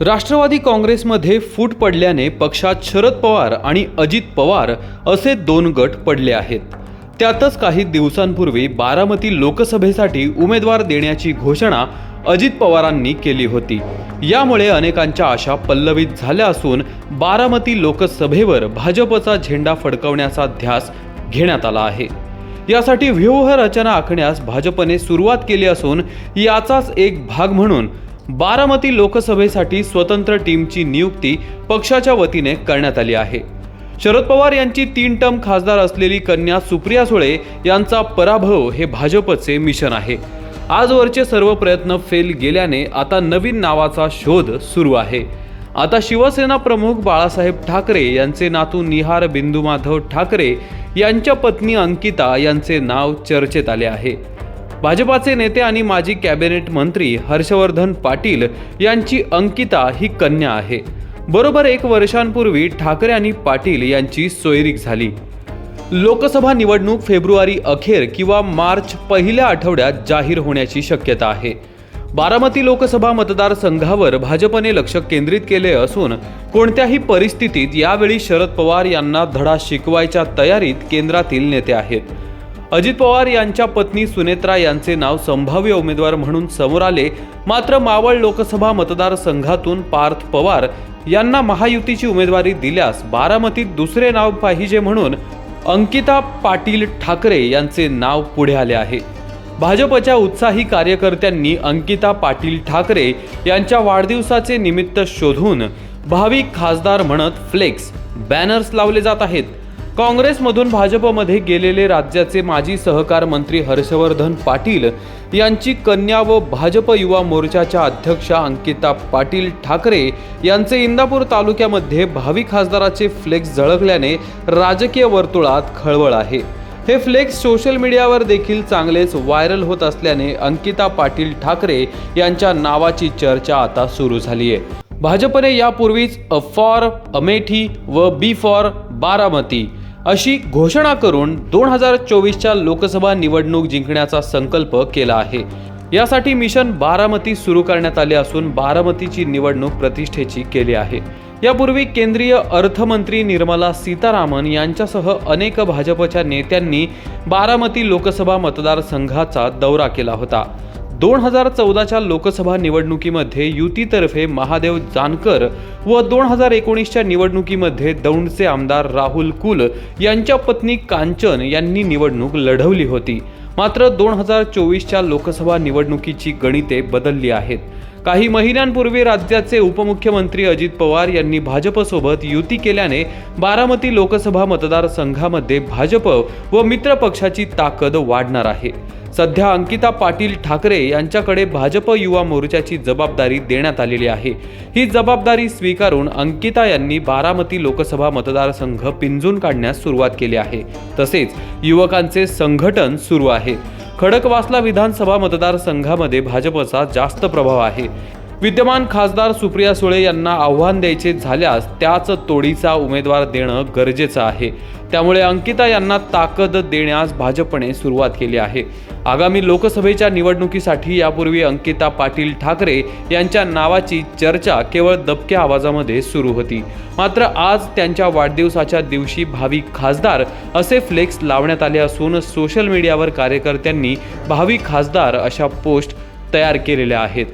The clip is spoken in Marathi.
राष्ट्रवादी काँग्रेसमध्ये फूट पडल्याने पक्षात शरद पवार आणि अजित पवार असे दोन गट पडले आहेत. त्यातच काही दिवसांपूर्वी बारामती लोकसभेसाठी उमेदवार देण्याची घोषणा अजित पवारांनी केली होती. यामुळे अनेकांच्या आशा पल्लवित झाल्या असून बारामती लोकसभेवर भाजपचा झेंडा फडकवण्याचा ध्यास घेण्यात आला आहे. यासाठी व्यूहरचना आखण्यास भाजपने सुरुवात केली असून याचाच एक भाग म्हणून बारामती लोकसभेसाठी स्वतंत्र टीमची नियुक्ती पक्षाच्या वतीने करण्यात आली आहे. शरद पवार यांची तीन टर्म खासदार असलेली कन्या सुप्रिया सुळे यांचा पराभव हे भाजपचे मिशन आहे. आजवरचे सर्व प्रयत्न फेल गेल्याने आता नवीन नावाचा शोध सुरू आहे. आता शिवसेना प्रमुख बाळासाहेब ठाकरे यांचे नातू निहार बिंदू माधव ठाकरे यांच्या पत्नी अंकिता यांचे नाव चर्चेत आले आहे. भाजपाचे नेते आणि माजी कॅबिनेट मंत्री हर्षवर्धन पाटील यांची अंकिता ही कन्या आहे. बरोबर एक वर्षांपूर्वी ठाकरे आणि पाटील यांची सोयरीक झाली. लोकसभा निवडणूक फेब्रुवारी अखेर किंवा मार्च पहिल्या आठवड्यात जाहीर होण्याची शक्यता आहे. बारामती लोकसभा मतदारसंघावर भाजपने लक्ष केंद्रित केले असून कोणत्याही परिस्थितीत यावेळी शरद पवार यांना धडा शिकवायच्या तयारीत केंद्रातील नेते आहेत. अजित पवार यांच्या पत्नी सुनेत्रा यांचे नाव संभाव्य उमेदवार म्हणून समोर आले. मात्र मावळ लोकसभा मतदारसंघातून पार्थ पवार यांना महायुतीची उमेदवारी दिल्यास बारामतीत दुसरे नाव पाहिजे म्हणून अंकिता पाटील ठाकरे यांचे नाव पुढे आले आहे. भाजपच्या उत्साही कार्यकर्त्यांनी अंकिता पाटील ठाकरे यांच्या वाढदिवसाचे निमित्त शोधून भावी खासदार म्हणत फ्लेक्स बॅनर्स लावले जात आहेत. काँग्रेसमधून भाजपमध्ये गेलेले राज्याचे माजी सहकार मंत्री हर्षवर्धन पाटील यांची कन्या व भाजप युवा मोर्चाच्या अध्यक्षा अंकिता पाटील ठाकरे यांचे इंदापूर तालुक्यामध्ये भावी खासदाराचे फ्लेक्स झळकल्याने राजकीय वर्तुळात खळबळ आहे. हे फ्लेक्स सोशल मीडियावर देखील चांगलेच व्हायरल होत असल्याने अंकिता पाटील ठाकरे यांच्या नावाची चर्चा आता सुरू झाली आहे भाजपने यापूर्वीच अ फॉर अमेठी व बी फॉर बारामती अशी घोषणा करून दोन हजार चोवीसच्या लोकसभा निवडणूक जिंकण्याचा संकल्प केला आहे. यासाठी मिशन बारामती सुरू करण्यात आले असून बारामतीची निवडणूक प्रतिष्ठेची केली आहे. यापूर्वी केंद्रीय अर्थमंत्री निर्मला सीतारामन यांच्यासह अनेक भाजपच्या नेत्यांनी बारामती लोकसभा मतदारसंघाचा दौरा केला होता. दोन हजार चौदाच्या लोकसभा निवडणुकीमध्ये युतीतर्फे महादेव जानकर व दोन हजार एकोणीसच्या निवडणुकीमध्ये दौंडचे आमदार राहुल कुल यांच्या पत्नी कांचन यांनी निवडणूक लढवली होती. मात्र दोन हजार चोवीसच्या लोकसभा निवडणुकीची गणिते बदलली आहेत. काही महिन्यांपूर्वी राज्याचे उपमुख्यमंत्री अजित पवार यांनी भाजपसोबत युती केल्याने बारामती लोकसभा मतदारसंघामध्ये भाजप व मित्र पक्षाची ताकद वाढणार आहे. सध्या अंकिता पाटील ठाकरे यांच्याकडे भाजप युवा मोर्चाची जबाबदारी देण्यात आलेली आहे. ही जबाबदारी स्वीकारून अंकिता यांनी बारामती लोकसभा मतदारसंघ पिंजून काढण्यास सुरुवात केली आहे. तसेच युवकांचे संघटन सुरू आहे. खडकवासला विधानसभा मतदारसंघामध्ये भाजपचा जास्त प्रभाव आहे. विद्यमान खासदार सुप्रिया सुळे यांना आव्हान द्यायचे झाल्यास त्याच तोडीचा उमेदवार देणं गरजेचं आहे. त्यामुळे अंकिता यांना ताकद देण्यास भाजपने सुरुवात केली आहे. आगामी लोकसभेच्या निवडणुकीसाठी यापूर्वी अंकिता पाटील ठाकरे यांच्या नावाची चर्चा केवळ दबक्या आवाजामध्ये सुरू होती. मात्र आज त्यांच्या वाढदिवसाच्या दिवशी भावी खासदार असे फ्लेक्स लावण्यात आले असून सोशल मीडियावर कार्यकर्त्यांनी भावी खासदार अशा पोस्ट तयार केलेल्या आहेत.